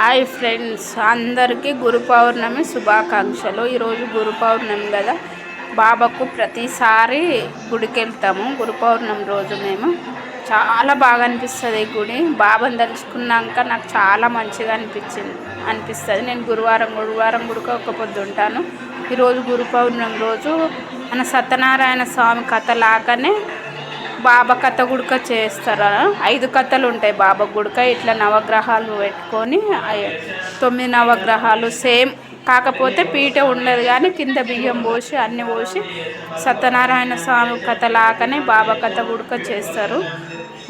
Hi friends అందరికీ గురు పౌర్ణమి శుభాకాంక్షలు. ఈరోజు గురు పౌర్ణమి కదా. బాబాకు ప్రతిసారి గుడికి వెళ్తాము గురు పౌర్ణమి రోజు మేము. చాలా బాగా అనిపిస్తుంది ఈ గుడి. బాబాను తలుచుకున్నాక నాకు చాలా మంచిగా అనిపించింది అనిపిస్తుంది. నేను గురువారం గురువారం గుడికి ఒక పొద్దు ఉంటాను. ఈరోజు గురు పౌర్ణమి రోజు. మన సత్యనారాయణ స్వామి కథ లాగానే బాబా కథ గుడక చేస్తారు? ఐదు కథలు ఉంటాయి బాబా గుడక. ఇట్లా నవగ్రహాలు పెట్టుకొని తొమ్మిది నవగ్రహాలు సేమ్. కాకపోతే పీట ఉండదు కానీ కింద బియ్యం పోసి అన్ని పోసి సత్యనారాయణ స్వామి కథ లాగానే బాబా కథ గుడక చేస్తారు.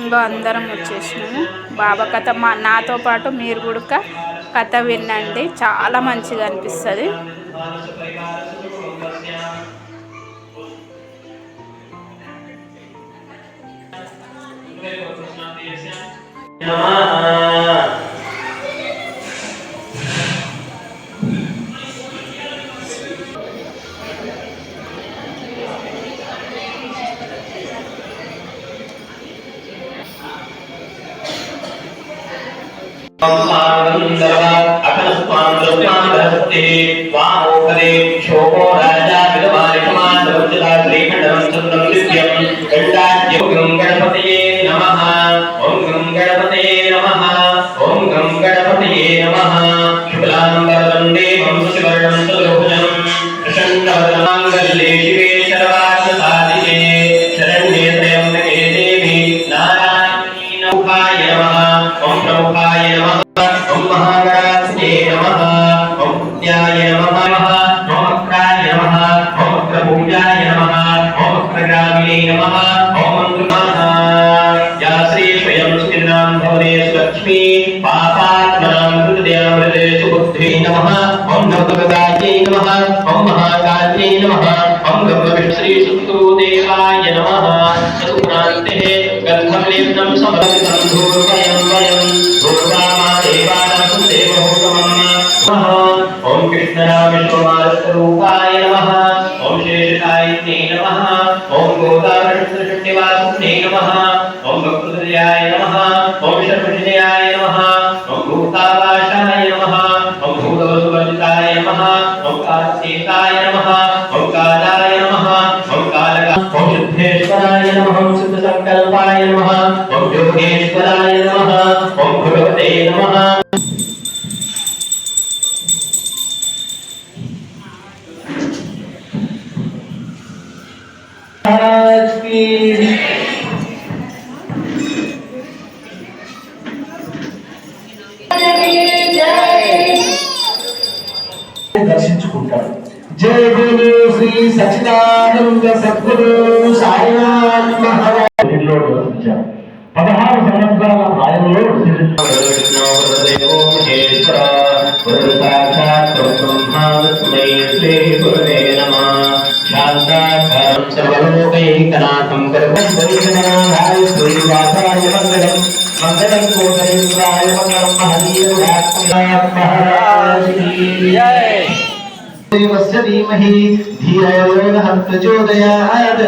ఇంకా అందరం వచ్చేసినాము. బాబా కథ మా నాతో పాటు మీరు గుడక కథ వినండి. చాలా మంచిగా అనిపిస్తుంది. अतः स्वाम लोकान धरते वाम ओपरे प्रभुपाय नमः। ओम प्रभुपाय नमः। ओम महागणास्ते नमः। ओम पुण्याय नमः। ओम अक्राय नमः। ओम अक्रपूजाय नमः। ओम अक्रग्रामिणे नमः। ओम अङ्कुमाः या श्री स्वयं स्त्रीणां भवने सुलक्ष्मी पापात्मनां हृदयामृते सुबुद्धे नमः। ओम भगवतायै नमः। ओम महाकाल्यै नमः। ओम गौरविश्री सुक्तो देवाय नमः। सुप्रान्ते यज्ञं समर्पितं भूर्वयं वयं। भूर्वामादेवानां देवभूतमम् नमः ॐ कृष्णरामेश्वरस्वरूपाय नमः। ॐ शेषायिने नमः। ॐ गोदावृष्णशक्तिवासिने नमः। ॐ भक्तुदयाय नमः। ॐ शर्मजयाय नमः। ॐ भूतावाशाय సిద్ధేశ్వరాయ నమః ఓం సిద్ధ సంకల్పాయ నమః ఓం యోగేశ్వరాయ నమః ఓం భగవతే నమః महाराज की దర్శించుకుంటాడు జయ గురు శ్రీ సచిదానంద సద్గురు సాయినాథ్ పదహారు సంవత్సరాల ప్రాయంలో మంగళం మంగళం కోటేంద్రాయ మంగళం మహనీయ देवस्य धीमहि धियो यो नः प्रचोदयात्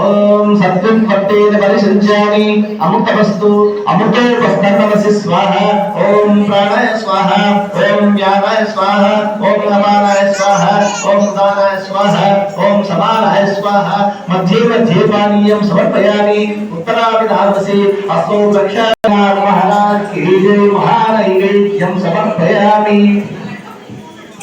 ॐ सत्त्वं पट्टेन परिसञ्चामि अमृतवस्तु अमृतोपस्तनमसि स्वाहा ॐ प्राणाय स्वाहा ॐ व्यानाय स्वाहा ॐ नमानाय स्वाहा ॐ दानाय स्वाहा ॐ समानाय स्वाहा मध्ये मध्ये पानीयं समर्पयामि उत्तराभिधानसि अस्तौ रक्षा महाराज की जय महानैवेद्यं समर्पयामि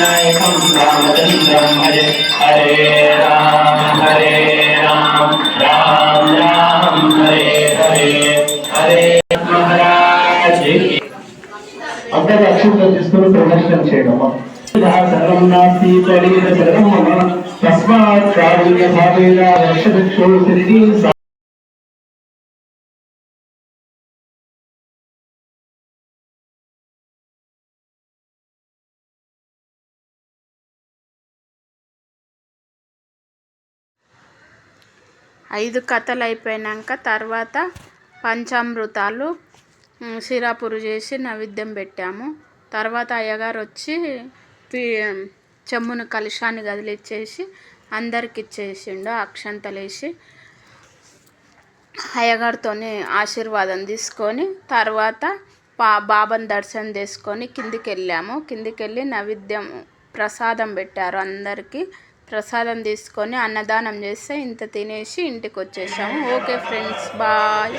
నాయకం రామచంద్రం హరే హరే రామ హరే రామ రామ రామ హరే హరే హరే మహారాజ్ అందరూ అక్షంతలు తీసుకుని ప్రదర్శన చేయడం सर्वं नास्ति त्वमेव सर्वं मम तस्मात् कारुण्यभावेन रक्षदक्षो श्रीः ఐదు కథలు అయిపోయినాక తర్వాత పంచామృతాలు ఉమ్, సిరాపురు చేసి నైవేద్యం పెట్టాము తర్వాత అయ్యగారు వచ్చి పి- చెమ్మును కలుషాన్ని కదిలిచ్చేసి అందరికి ఇచ్చేసిండు అక్షంతలేసి అయ్యగారితోని ఆశీర్వాదం తీసుకొని తర్వాత పా బాబాను దర్శనం చేసుకొని కిందికి వెళ్ళాము కిందికి వెళ్ళి నైవేద్యం ప్రసాదం పెట్టారు అందరికీ. ప్రసాదం తీసుకొని అన్నదానం చేస్తే ఇంత తినేసి ఇంటికి వచ్చేసాము ఓకే ఫ్రెండ్స్ బాయ్.